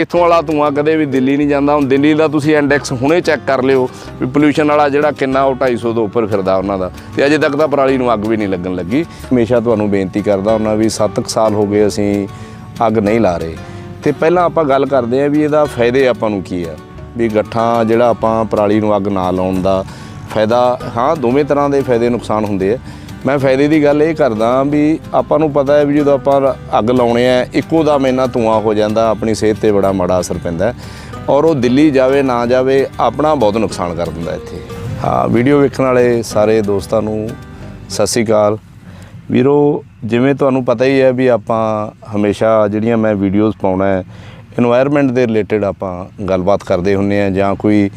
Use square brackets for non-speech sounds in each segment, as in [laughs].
ਇੱਥੋਂ ਵਾਲਾ ਧੂਆਂ ਕਦੇ ਵੀ ਦਿੱਲੀ ਨਹੀਂ ਜਾਂਦਾ। ਹੁਣ ਦਿੱਲੀ ਦਾ ਤੁਸੀਂ ਇੰਡੈਕਸ ਹੁਣੇ ਚੈੱਕ ਕਰ ਲਿਓ ਵੀ ਪੋਲੂਸ਼ਨ ਵਾਲਾ ਜਿਹੜਾ ਕਿੰਨਾ, ਉਹ 250 ਤੋਂ ਉੱਪਰ ਫਿਰਦਾ ਉਹਨਾਂ ਦਾ। ਤੇ ਅਜੇ ਤੱਕ ਤਾਂ ਪਰਾਲੀ ਨੂੰ ਅੱਗ ਵੀ ਨਹੀਂ ਲੱਗਣ ਲੱਗੀ। ਹਮੇਸ਼ਾ ਤੁਹਾਨੂੰ ਬੇਨਤੀ ਕਰਦਾ ਉਹਨਾਂ ਵੀ 7 ਸਾਲ ਹੋ ਗਏ ਅਸੀਂ ਅੱਗ ਨਹੀਂ ਲਾ ਰਹੇ। ਤੇ ਪਹਿਲਾਂ ਆਪਾਂ ਗੱਲ ਕਰਦੇ ਆਂ ਵੀ ਇਹਦਾ ਫਾਇਦੇ ਆਪਾਂ ਨੂੰ ਕੀ ਆ। ਵੀ ਗੱਠਾਂ ਜਿਹੜਾ ਆਪਾਂ ਪਰਾਲੀ ਨੂੰ ਅੱਗ ਨਾ ਲਾਉਣ ਦਾ ਫਾਇਦਾ, ਹਾਂ, ਦੋਵੇਂ ਤਰ੍ਹਾਂ ਦੇ ਫਾਇਦੇ ਨੁਕਸਾਨ ਹੁੰਦੇ ਆ। ਮੈਂ ਫਾਇਦੇ ਦੀ ਗੱਲ ਇਹ ਕਰਦਾ ਵੀ ਆਪਾਂ ਨੂੰ ਪਤਾ ਹੈ ਵੀ ਜਦੋਂ ਆਪਾਂ ਅੱਗ ਲਾਉਣੇ ਆ, ਇੱਕੋ ਦਮ ਇੰਨਾ ਧੂਆਂ ਹੋ ਜਾਂਦਾ, ਆਪਣੀ ਸਿਹਤ ਤੇ ਬੜਾ ਮਾੜਾ ਅਸਰ ਪੈਂਦਾ ਔਰ ਉਹ ਦਿੱਲੀ ਜਾਵੇ, ਨਾ ਜਾਵੇ, ਆਪਣਾ ਬਹੁਤ ਨੁਕਸਾਨ ਕਰ ਦਿੰਦਾ ਇੱਥੇ। ਹਾਂ, ਵੀਡੀਓ ਵੇਖਣ ਵਾਲੇ ਸਾਰੇ ਦੋਸਤਾਂ ਨੂੰ ਸਤਿ ਸ੍ਰੀ ਅਕਾਲ। ਵੀਰੋ, ਜਿਵੇਂ ਤੁਹਾਨੂੰ ਪਤਾ ਹੀ ਹੈ ਵੀ ਆਪਾਂ ਹਮੇਸ਼ਾ ਜਿਹੜੀਆਂ ਮੈਂ ਵੀਡੀਓਜ਼ ਪਾਉਣਾ ਹੈ এনवायरमेंट ਦੇ ਰਿਲੇਟਡ ਆਪਾਂ ਗੱਲਬਾਤ ਕਰਦੇ ਹੁੰਨੇ ਆ ਜਾਂ ਕੋਈ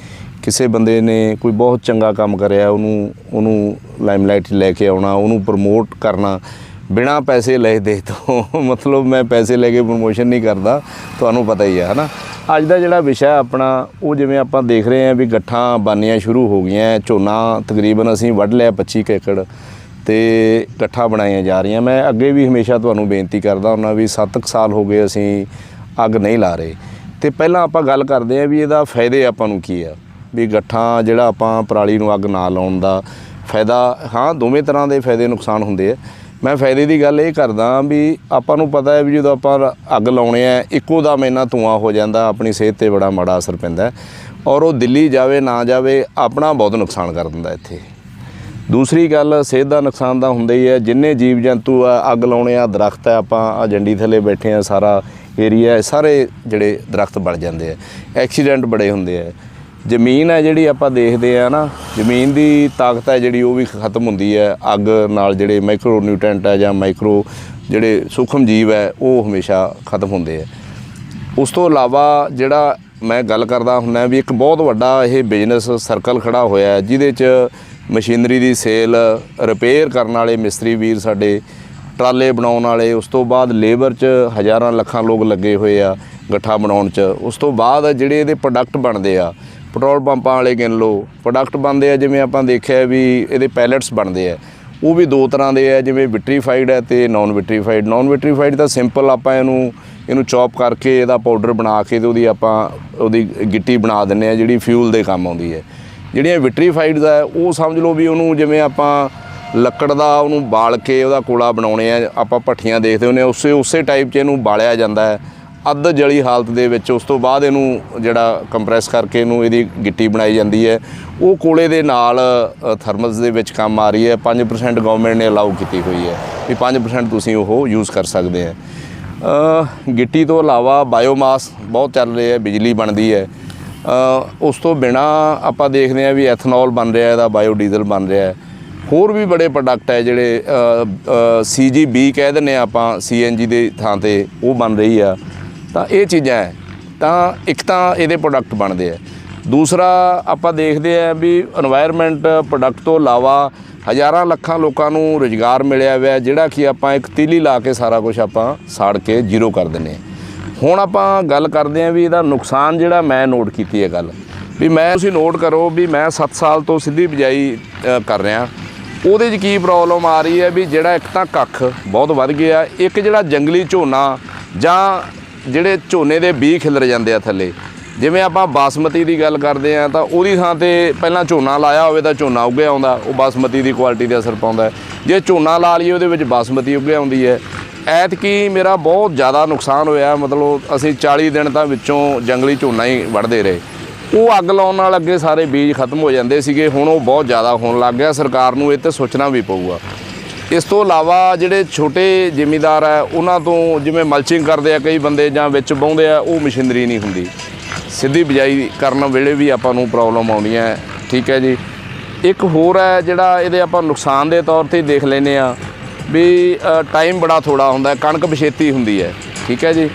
ਕਿਸੇ ਬੰਦੇ ਨੇ ਕੋਈ ਬਹੁਤ ਚੰਗਾ ਕੰਮ ਕਰਿਆ, ਉਹਨੂੰ ਉਹਨੂੰ ਲਾਈਮਲਾਈਟ ਲੈ ਕੇ ਆਉਣਾ, ਉਹਨੂੰ ਪ੍ਰਮੋਟ ਕਰਨਾ, ਬਿਨਾ ਪੈਸੇ ਲਏ ਦੇ ਤੋਂ, [laughs] ਮਤਲਬ ਮੈਂ ਪੈਸੇ ਲੈ ਕੇ ਪ੍ਰਮੋਸ਼ਨ ਨਹੀਂ ਕਰਦਾ, ਤੁਹਾਨੂੰ ਪਤਾ ਹੀ ਹੈ ਹਨਾ? ਅੱਜ ਦਾ ਜਿਹੜਾ ਵਿਸ਼ਾ ਆਪਣਾ, ਉਹ ਜਿਵੇਂ ਆਪਾਂ ਦੇਖ ਰਹੇ ਹਾਂ ਵੀ ਗੱਠਾਂ ਬਾਨੀਆਂ ਸ਼ੁਰੂ ਹੋ ਗਈਆਂ, ਝੋਨਾ ਤਕਰੀਬਨ ਅਸੀਂ ਵੱਢ ਲਿਆ 25 ਕੁ ਏਕੜ ਤੇ ਗੱਠਾਂ ਬਣਾਈਆਂ ਜਾ ਰਹੀਆਂ। ਮੈਂ ਅੱਗੇ ਵੀ ਹਮੇਸ਼ਾ ਤੁਹਾਨੂੰ ਬੇਨਤੀ ਕਰਦਾ ਹੁੰਦਾ ਵੀ 7 ਸਾਲ ਹੋ ਗਏ ਅਸੀਂ ਅੱਗ ਨਹੀਂ ਲਾ ਰਹੇ। ਤੇ ਪਹਿਲਾਂ ਆਪਾਂ ਗੱਲ ਕਰਦੇ ਹਾਂ ਵੀ ਇਹਦਾ ਫਾਇਦੇ ਆਪਾਂ ਨੂੰ ਕੀ ਆ। ਵੀ ਗੱਠਾਂ ਜਿਹੜਾ ਆਪਾਂ ਪਰਾਲੀ ਨੂੰ ਅੱਗ ਨਾ ਲਾਉਣ ਦਾ ਫਾਇਦਾ, ਹਾਂ, ਦੋਵੇਂ ਤਰ੍ਹਾਂ ਦੇ ਫਾਇਦੇ ਨੁਕਸਾਨ ਹੁੰਦੇ ਆ। ਮੈਂ ਫਾਇਦੇ ਦੀ ਗੱਲ ਇਹ ਕਰਦਾ ਵੀ ਆਪਾਂ ਨੂੰ ਪਤਾ ਹੈ ਵੀ ਜਦੋਂ ਆਪਾਂ ਅੱਗ ਲਾਉਣੇ ਆ, ਇੱਕੋ ਦਮ ਇੰਨਾ ਧੂਆਂ ਹੋ ਜਾਂਦਾ, ਆਪਣੀ ਸਿਹਤ ਤੇ ਬੜਾ ਮਾੜਾ ਅਸਰ ਪੈਂਦਾ ਔਰ ਉਹ ਦਿੱਲੀ ਜਾਵੇ, ਨਾ ਜਾਵੇ, ਆਪਣਾ ਬਹੁਤ ਨੁਕਸਾਨ ਕਰ ਦਿੰਦਾ ਇੱਥੇ। ਦੂਸਰੀ ਗੱਲ, ਸਿਹਤ ਦਾ ਨੁਕਸਾਨ ਤਾਂ ਹੁੰਦਾ ਹੀ ਹੈ, ਜਿੰਨੇ ਜੀਵ ਜੰਤੂ ਆ, ਅੱਗ ਲਾਉਣੇ ਆ, ਦਰਖਤ ਆ, ਆਪਾਂ ਆ ਜੰਡੀ ਥੱਲੇ ਬੈਠੇ ਆ, ਸਾਰਾ ਏਰੀਆ ਸਾਰੇ ਜਿਹੜੇ ਦਰਖਤ ਬਣ ਜਾਂਦੇ ਆ, ਐਕਸੀਡੈਂਟ ਬੜੇ ਹੁੰਦੇ ਆ। ਜ਼ਮੀਨ ਹੈ ਜਿਹੜੀ ਆਪਾਂ ਦੇਖਦੇ ਆ ਨਾ, ਜ਼ਮੀਨ ਦੀ ਤਾਕਤ ਹੈ ਜਿਹੜੀ ਉਹ ਵੀ ਖਤਮ ਹੁੰਦੀ ਹੈ। ਅੱਗ ਨਾਲ ਜਿਹੜੇ ਮਾਈਕਰੋ ਨਿਊਟ੍ਰੈਂਟ ਹੈ ਜਾਂ ਮਾਈਕਰੋ ਜਿਹੜੇ ਸੂਖਮ ਜੀਵ ਹੈ, ਉਹ ਹਮੇਸ਼ਾ ਖਤਮ ਹੁੰਦੇ ਆ। ਉਸ ਤੋਂ ਇਲਾਵਾ ਜਿਹੜਾ ਮੈਂ ਗੱਲ ਕਰਦਾ ਹੁੰਦਾ ਵੀ ਇੱਕ ਬਹੁਤ ਵੱਡਾ ਇਹ ਬਿਜ਼ਨਸ ਸਰਕਲ ਖੜਾ ਹੋਇਆ ਹੈ, ਜਿਹਦੇ 'ਚ ਮਸ਼ੀਨਰੀ ਦੀ ਸੇਲ ਰਿਪੇਅਰ ਕਰਨ ਵਾਲੇ ਮਿਸਤਰੀ ਵੀਰ ਸਾਡੇ, ਟਰਾਲੇ ਬਣਾਉਣ ਵਾਲੇ, ਉਸ ਤੋਂ ਬਾਅਦ ਲੇਬਰ 'ਚ ਹਜ਼ਾਰਾਂ ਲੱਖਾਂ ਲੋਕ ਲੱਗੇ ਹੋਏ ਆ, ਗੱਠਾ ਬਣਾਉਣ 'ਚ। ਉਸ ਤੋਂ ਬਾਅਦ ਜਿਹੜੇ ਇਹਦੇ ਪ੍ਰੋਡਕਟ ਬਣਦੇ ਆ ਪੈਟਰੋਲ ਪੰਪਾਂ ਵਾਲੇ ਗਿਣ ਲਓ ਪ੍ਰੋਡਕਟ ਬਣਦੇ ਆ ਜਿਵੇਂ ਆਪਾਂ ਦੇਖਿਆ ਵੀ ਇਹਦੇ ਪੈਲਟਸ ਬਣਦੇ ਆ। ਉਹ ਵੀ ਦੋ ਤਰ੍ਹਾਂ ਦੇ ਆ ਜਿਵੇਂ ਵਿਟਰੀਫਾਈਡ ਹੈ ਤੇ ਨਾਨ ਵਿਟਰੀਫਾਈਡ ਨਾਨ ਵਿਟਰੀਫਾਈਡ ਤਾਂ ਸਿੰਪਲ ਆਪਾਂ ਇਹਨੂੰ ਇਹਨੂੰ ਚੌਪ ਕਰਕੇ ਇਹਦਾ ਪਾਊਡਰ ਬਣਾ ਕੇ ਤੇ ਉਹਦੀ ਆਪਾਂ ਉਹਦੀ ਗਿੱਟੀ ਬਣਾ ਦਿੰਨੇ ਆ ਜਿਹੜੀ ਫਿਊਲ ਦੇ ਕੰਮ ਆਉਂਦੀ ਹੈ। ਜਿਹੜੀਆਂ ਵਿਟਰੀਫਾਈਡਸ ਆ ਉਹ ਸਮਝ ਲਓ ਵੀ ਉਹਨੂੰ ਜਿਵੇਂ ਆਪਾਂ ਲੱਕੜ ਦਾ ਉਹਨੂੰ ਬਾਲ ਕੇ ਉਹਦਾ ਕੋਲਾ ਬਣਾਉਣੇ ਆ ਆਪਾਂ ਭੱਠੀਆਂ ਦੇਖਦੇ ਹੁੰਨੇ ਆ, ਉਸੇ ਉਸੇ ਟਾਈਪ 'ਚ ਇਹਨੂੰ ਬਾਲਿਆ ਜਾਂਦਾ ਹੈ। ਅੱਧ ਜਲੀ ਹਾਲਤ ਦੇ ਵਿੱਚ ਉਸ ਤੋਂ ਬਾਅਦ ਇਹਨੂੰ ਜਿਹੜਾ ਕੰਪਰੈਸ ਕਰਕੇ ਇਹਨੂੰ ਇਹਦੀ ਗਿੱਟੀ ਬਣਾਈ ਜਾਂਦੀ ਹੈ। ਉਹ ਕੋਲੇ ਦੇ ਨਾਲ ਥਰਮਲਸ ਦੇ ਵਿੱਚ ਕੰਮ ਆ ਰਹੀ ਹੈ। 5% ਗਵਰਨਮੈਂਟ ਨੇ ਅਲਾਉ ਕੀਤੀ ਹੋਈ ਹੈ ਵੀ 5% ਤੁਸੀਂ ਉਹ ਯੂਜ਼ ਕਰ ਸਕਦੇ ਆ ਗਿੱਟੀ ਤੋਂ ਇਲਾਵਾ ਬਾਇਓਮਾਸ ਬਹੁਤ ਚੱਲ ਰਿਹਾ ਹੈ, ਬਿਜਲੀ ਬਣਦੀ ਹੈ। ਉਸ ਤੋਂ ਬਿਨਾ ਆਪਾਂ ਦੇਖਦੇ ਹਾਂ ਵੀ ਐਥਨੋਲ ਬਣ ਰਿਹਾ ਇਹਦਾ ਬਾਇਓਡੀਜ਼ਲ ਬਣ ਰਿਹਾ ਹੈ। ਹੋਰ ਵੀ ਬੜੇ ਪ੍ਰੋਡਕਟ ਹੈ ਜਿਹੜੇ ਸੀਜੀਬੀ ਕਹਿ ਦਿੰਦੇ ਆ ਆਪਾਂ ਸੀਐਨਜੀ ਦੇ ਥਾਂ ਤੇ ਉਹ ਬਣ ਰਹੀ ਆ। ਤਾਂ ਇਹ ਚੀਜ਼ਾਂ ਹੈ। ਤਾਂ ਇੱਕ ਤਾਂ ਇਹਦੇ ਪ੍ਰੋਡਕਟ ਬਣਦੇ ਆ। ਦੂਸਰਾ ਆਪਾਂ ਦੇਖਦੇ ਆ ਵੀ এনवायरमेंट ਪ੍ਰੋਡਕਟ ਤੋਂ ਇਲਾਵਾ ਹਜ਼ਾਰਾਂ ਲੱਖਾਂ ਲੋਕਾਂ ਨੂੰ ਰੋਜ਼ਗਾਰ ਮਿਲਿਆ ਹੋਇਆ, ਜਿਹੜਾ ਕਿ ਆਪਾਂ ਇੱਕ ਤੀਲੀ ਲਾ ਕੇ ਸਾਰਾ ਕੁਝ ਆਪਾਂ ਸਾੜ ਕੇ ਜ਼ੀਰੋ ਕਰ ਦਿੰਨੇ ਹੁਣ ਆਪਾਂ ਗੱਲ ਕਰਦੇ ਆ ਵੀ ਇਹਦਾ ਨੁਕਸਾਨ ਜਿਹੜਾ ਮੈਂ ਨੋਟ ਕੀਤੀ ਹੈ ਗੱਲ। ਵੀ ਮੈਂ ਤੁਸੀਂ ਨੋਟ ਕਰੋ ਵੀ ਮੈਂ 7 ਸਾਲ ਤੋਂ ਸਿੱਧੀ ਬਿਜਾਈ ਕਰ ਰਿਹਾ। ਉਹਦੇ 'ਚ ਕੀ ਪ੍ਰੋਬਲਮ ਆ ਰਹੀ ਹੈ ਵੀ ਜਿਹੜਾ ਇੱਕ ਤਾਂ ਕੱਖ ਬਹੁਤ ਵੱਧ ਗਿਆ, ਇੱਕ ਜਿਹੜਾ ਜੰਗਲੀ ਝੋਨਾ ਜਾਂ ਜਿਹੜੇ ਝੋਨੇ ਦੇ ਬੀਜ ਖਿਲਰ ਜਾਂਦੇ ਆ ਥੱਲੇ, ਜਿਵੇਂ ਆਪਾਂ ਬਾਸਮਤੀ ਦੀ ਗੱਲ ਕਰਦੇ ਆ, ਤਾਂ ਉਹਦੀ ਥਾਂ ਤੇ ਪਹਿਲਾਂ ਝੋਨਾ ਲਾਇਆ ਹੋਵੇ ਤਾਂ ਝੋਨਾ ਉੱਗੇ ਆਉਂਦਾ, ਉਹ ਬਾਸਮਤੀ ਦੀ ਕੁਆਲਿਟੀ ਤੇ ਅਸਰ ਪਾਉਂਦਾ ਜੇ ਝੋਨਾ ਲਾ ਲਈਏ, ਉਹਦੇ ਵਿੱਚ ਬਾਸਮਤੀ ਉੱਗੇ ਆਉਂਦੀ ਹੈ। ਐਤਕੀ ਮੇਰਾ ਬਹੁਤ ਜ਼ਿਆਦਾ ਨੁਕਸਾਨ ਹੋਇਆ, ਮਤਲਬ ਅਸੀਂ 40 ਦਿਨ ਤਾਂ ਵਿੱਚੋਂ ਜੰਗਲੀ ਝੋਨਾ ਹੀ ਵੜਦੇ ਰਹੇ। ਉਹ ਅੱਗ ਲਾਉਣ ਨਾਲ ਅੱਗੇ ਸਾਰੇ ਬੀਜ ਖਤਮ ਹੋ ਜਾਂਦੇ ਸੀਗੇ, ਹੁਣ ਉਹ ਬਹੁਤ ਜ਼ਿਆਦਾ ਹੋਣ ਲੱਗ ਗਿਆ, ਸਰਕਾਰ ਨੂੰ ਇਹ ਤੇ ਸੋਚਣਾ ਵੀ ਪਊਗਾ। ਇਸ ਤੋਂ ਇਲਾਵਾ ਜਿਹੜੇ ਛੋਟੇ ਜ਼ਿਮੀਦਾਰ ਆ ਉਹਨਾਂ ਤੋਂ ਜਿਵੇਂ ਮਲਚਿੰਗ ਕਰਦੇ ਆ, ਕਈ ਬੰਦੇ ਜਾਂ ਵਿੱਚ ਬਾਉਂਦੇ ਆ, ਉਹ ਮਸ਼ੀਨਰੀ ਨਹੀਂ ਹੁੰਦੀ। ਸਿੱਧੀ ਬਿਜਾਈ ਕਰਨ ਵੇਲੇ ਵੀ ਆਪਾਂ ਨੂੰ ਪ੍ਰੋਬਲਮ ਆਉਂਦੀਆਂ ਹੈ। ਠੀਕ ਹੈ ਜੀ। ਇੱਕ ਹੋਰ ਹੈ, ਜਿਹੜਾ ਇਹਦੇ ਆਪਾਂ ਨੁਕਸਾਨ ਦੇ ਤੌਰ ਤੇ ਦੇਖ ਲੈਨੇ ਆ ਵੀ ਟਾਈਮ ਬੜਾ ਥੋੜਾ ਹੁੰਦਾ ਕਣਕ ਬਛੇਤੀ ਹੁੰਦੀ ਹੈ। ਠੀਕ ਹੈ ਜੀ।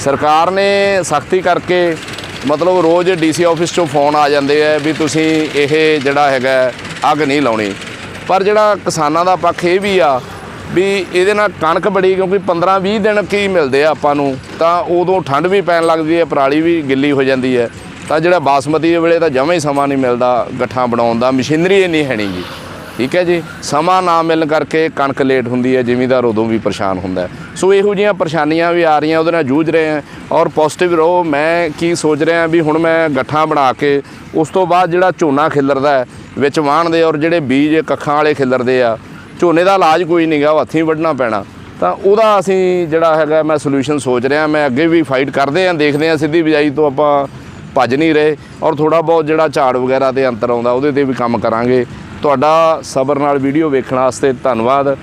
ਸਰਕਾਰ ਨੇ ਸਖਤੀ ਕਰਕੇ ਮਤਲਬ ਰੋਜ਼ ਡੀਸੀ ਆਫਿਸ ਚੋਂ ਫੋਨ ਆ ਜਾਂਦੇ ਆ ਵੀ ਤੁਸੀਂ ਇਹ ਜਿਹੜਾ ਹੈਗਾ ਅੱਗ ਨਹੀਂ ਲਾਉਣੀ। ਪਰ ਜਿਹੜਾ ਕਿਸਾਨਾਂ ਦਾ ਪੱਖ ਇਹ ਵੀ ਆ ਵੀ ਇਹਦੇ ਨਾਲ ਕਣਕ ਬੜੀ ਕਿਉਂਕਿ 15-20 ਦਿਨ ਕੀ ਮਿਲਦੇ ਆ ਆਪਾਂ ਨੂੰ, ਤਾਂ ਉਦੋਂ ਠੰਡ ਵੀ ਪੈਣ ਲੱਗਦੀ ਹੈ, ਪਰਾਲੀ ਵੀ ਗਿੱਲੀ ਹੋ ਜਾਂਦੀ ਹੈ। ਤਾਂ ਜਿਹੜਾ ਬਾਸਮਤੀ ਵੇਲੇ ਤਾਂ ਜਮਾਂ ਹੀ ਸਮਾਂ ਨਹੀਂ ਮਿਲਦਾ ਗੱਠਾਂ ਬਣਾਉਣ ਦਾ, ਮਸ਼ੀਨਰੀ ਇੰਨੀ ਹੈ ਨਹੀਂ ਜੀ। ਠੀਕ ਹੈ ਜੀ। ਸਮਾਂ ਨਾ ਮਿਲਣ ਕਰਕੇ ਕਣਕ ਲੇਟ ਹੁੰਦੀ ਹੈ, ਜ਼ਿਮੀਦਾਰ ਉਦੋਂ ਵੀ ਪਰੇਸ਼ਾਨ ਹੁੰਦਾ ਸੋ ਇਹੋ ਜਿਹੀਆਂ ਪਰੇਸ਼ਾਨੀਆਂ ਵੀ ਆ ਰਹੀਆਂ, ਉਹਦੇ ਨਾਲ ਜੂਝ ਰਹੇ ਹਾਂ ਔਰ ਪੋਜ਼ਿਟਿਵ ਰਹੋ। ਮੈਂ ਕੀ ਸੋਚ ਰਿਹਾ ਵੀ ਹੁਣ ਮੈਂ ਗੱਠਾਂ ਬਣਾ ਕੇ ਉਸ ਤੋਂ ਬਾਅਦ ਜਿਹੜਾ ਝੋਨਾ ਖਿਲਰਦਾ ਹੈ, ਵਿੱਚ ਵਾਹਣ ਦੇ ਔਰ ਜਿਹੜੇ ਬੀਜ ਕੱਖਾਂ ਵਾਲੇ ਖਿਲਰਦੇ ਆ, ਝੋਨੇ ਦਾ ਇਲਾਜ ਕੋਈ ਨਹੀਂਗਾ ਉਹ ਹੱਥੀਂ ਵੱਢਣਾ ਪੈਣਾ। ਤਾਂ ਉਹਦਾ ਅਸੀਂ ਜਿਹੜਾ ਹੈਗਾ ਮੈਂ ਸੋਲੂਸ਼ਨ ਸੋਚ ਰਿਹਾ, ਮੈਂ ਅੱਗੇ ਵੀ ਫਾਈਟ ਕਰਦੇ ਆਂ ਦੇਖਦੇ ਆਂ ਸਿੱਧੀ ਬਿਜਾਈ ਤੋਂ ਆਪਾਂ ਭੱਜ ਨਹੀਂ ਰਹੇ ਔਰ ਥੋੜਾ ਬਹੁਤ ਜਿਹੜਾ ਝਾੜ ਵਗੈਰਾ ਤੇ ਅੰਤਰ ਆਉਂਦਾ, ਉਹਦੇ ਤੇ ਵੀ ਕੰਮ ਕਰਾਂਗੇ। ਤੁਹਾਡਾ ਸਬਰ ਨਾਲ ਵੀਡੀਓ ਵੇਖਣ ਵਾਸਤੇ ਧੰਨਵਾਦ।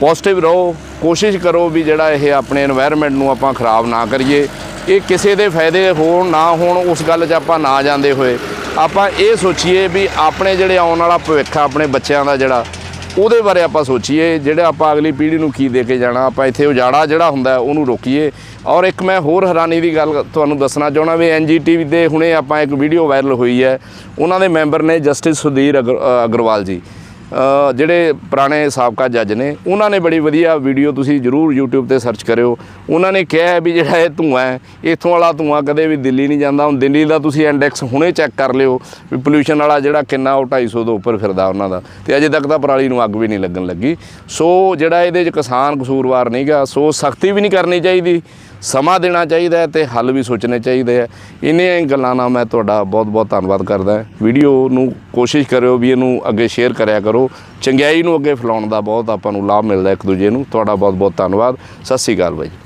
ਪੋਜ਼ਿਟਿਵ ਰਹੋ, ਕੋਸ਼ਿਸ਼ ਕਰੋ ਵੀ ਜਿਹੜਾ ਇਹ ਆਪਣੇ এনवायरमेंट ਨੂੰ ਆਪਾਂ ਖਰਾਬ ਨਾ ਕਰੀਏ। ਇਹ ਕਿਸੇ ਦੇ ਫਾਇਦੇ ਹੋਣ ਨਾ ਹੋਣ, ਉਸ ਗੱਲ 'ਚ ਆਪਾਂ ਨਾ ਜਾਂਦੇ ਹੋਏ। ਆਪਾਂ ਇਹ ਸੋਚੀਏ ਵੀ ਆਪਣੇ ਜਿਹੜੇ ਆਉਣ ਵਾਲਾ ਭਵਿੱਖ ਆਪਣੇ ਬੱਚਿਆਂ ਦਾ ਜਿਹੜਾ ਉਹਦੇ ਬਾਰੇ ਆਪਾਂ ਸੋਚੀਏ, ਜਿਹੜਾ ਆਪਾਂ ਅਗਲੀ ਪੀੜ੍ਹੀ ਨੂੰ ਕੀ ਦੇ ਕੇ ਜਾਣਾ, ਆਪਾਂ ਇੱਥੇ ਉਜਾੜਾ ਜਿਹੜਾ ਹੁੰਦਾ ਉਹਨੂੰ ਰੋਕੀਏ। ਔਰ ਇੱਕ ਮੈਂ ਹੋਰ ਹੈਰਾਨੀ ਦੀ ਗੱਲ ਤੁਹਾਨੂੰ ਦੱਸਣਾ ਚਾਹਣਾ ਵੀ ਐਨਜੀਟੀਵੀ ਦੇ ਹੁਣੇ ਆਪਾਂ ਇੱਕ ਵੀਡੀਓ ਵਾਇਰਲ ਹੋਈ ਹੈ। ਉਹਨਾਂ ਦੇ ਮੈਂਬਰ ਨੇ ਜਸਟਿਸ ਸੁਧੀਰ ਅਗਰ- ਅਗਰਵਾਲ ਜੀ। ਜਿਹੜੇ ਪੁਰਾਣੇ ਸਾਬਕਾ ਜੱਜ ਨੇ, ਉਹਨਾਂ ਨੇ ਬੜੀ ਵਧੀਆ ਵੀਡੀਓ ਤੁਸੀਂ ਜਰੂਰ YouTube ਤੇ ਸਰਚ ਕਰਿਓ। ਉਹਨਾਂ ਨੇ ਕਿਹਾ ਵੀ ਜਿਹੜਾ ਇਹ ਧੂੰਆਂ ਹੈ, ਇੱਥੋਂ ਵਾਲਾ ਧੂੰਆਂ ਕਦੇ ਵੀ ਦਿੱਲੀ ਨਹੀਂ ਜਾਂਦਾ। ਹੁਣ ਦਿੱਲੀ ਦਾ ਤੁਸੀਂ ਇੰਡੈਕਸ ਹੁਣੇ ਚੈੱਕ ਕਰ ਲਿਓ ਵੀ ਪੋਲੂਸ਼ਨ ਵਾਲਾ ਜਿਹੜਾ ਕਿੰਨਾ, ਉਹ 250 ਤੋਂ ਉੱਪਰ ਫਿਰਦਾ ਉਹਨਾਂ ਦਾ। ਤੇ ਅਜੇ ਤੱਕ ਤਾਂ ਪਰਾਲੀ ਨੂੰ ਅੱਗ ਵੀ ਨਹੀਂ ਲੱਗਣ ਲੱਗੀ। ਸੋ ਜਿਹੜਾ ਇਹਦੇ 'ਚ ਕਿਸਾਨ ਕਸੂਰਵਾਰ ਨਹੀਂਗਾ, ਸੋ ਸਖਤੀ ਵੀ ਨਹੀਂ ਕਰਨੀ ਚਾਹੀਦੀ। ਸਮਾਂ ਦੇਣਾ ਚਾਹੀਦਾ ਹੈ ਤੇ ਹੱਲ ਵੀ ਸੋਚਣੇ ਚਾਹੀਦੇ ਆ ਇੰਨੀਆਂ ਗੱਲਾਂ ਨਾਲ ਮੈਂ ਤੁਹਾਡਾ ਬਹੁਤ ਬਹੁਤ ਧੰਨਵਾਦ ਕਰਦਾ ਵੀਡੀਓ ਨੂੰ ਕੋਸ਼ਿਸ਼ ਕਰਿਓ ਵੀ ਇਹਨੂੰ ਅੱਗੇ ਸ਼ੇਅਰ ਕਰਿਆ ਕਰੋ। ਚੰਗਿਆਈ ਨੂੰ ਅੱਗੇ ਫੈਲਾਉਣ ਦਾ ਬਹੁਤ ਆਪਾਂ ਨੂੰ ਲਾਭ ਮਿਲਦਾ ਇੱਕ ਦੂਜੇ ਨੂੰ। ਤੁਹਾਡਾ ਬਹੁਤ ਬਹੁਤ ਧੰਨਵਾਦ। ਸਤਿ ਸ੍ਰੀ ਅਕਾਲ ਬਾਈ